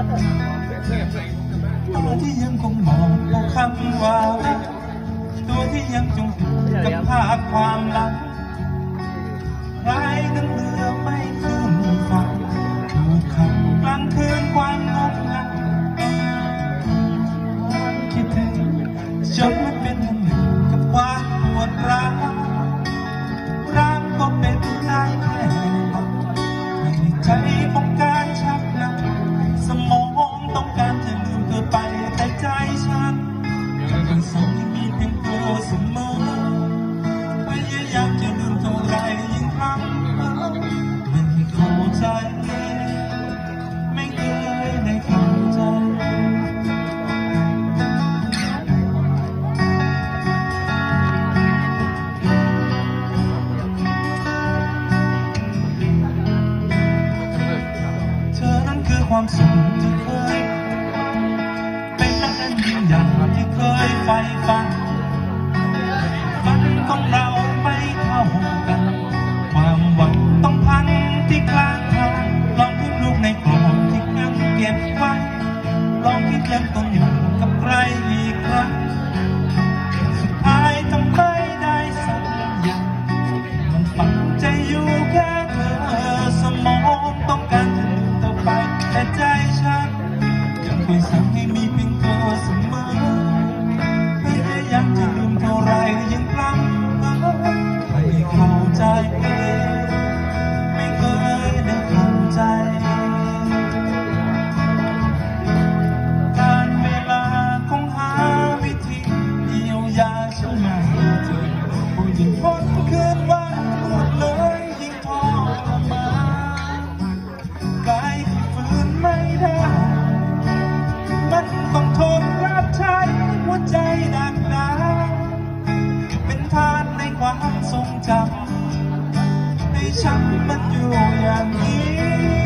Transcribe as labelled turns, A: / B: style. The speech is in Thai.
A: ตัวที่ยังคงมองว่าคำว่าตัวที่ยังจมจับภาพความลับพายนั้นเรือไม่ขึ้นฝั่งถูกขังกลางคืนความงดงามความคิดถึงจนมันเป็นหนึ่งกับความปวดร้าวร่างก็เป็นได้แค่ในใจของกัน ความสุขที่เคย เป็นนักเล่นยิ่งใหญ่ที่เคยไฟฝันฝันของเราไม่เท่ากัน ความหวังต้องพังที่กลางทางลองทิ้งลูกในกล่อบที่ยังเก็บไว้ลองคิดเริ่มต ยังคอยสั่งให้มีเพียงเธอเสมอพยายามจะลืมเท่าไรยังพลั้งเผลอไม่เข้าใจไม่เคยได้เข้าใจการเวลาคงหาวิธีเยียวยาฉันไม่เจอผู้ยิ่งพ้นคืน ทรงจำให้ฉันมันอยู่อย่างนี้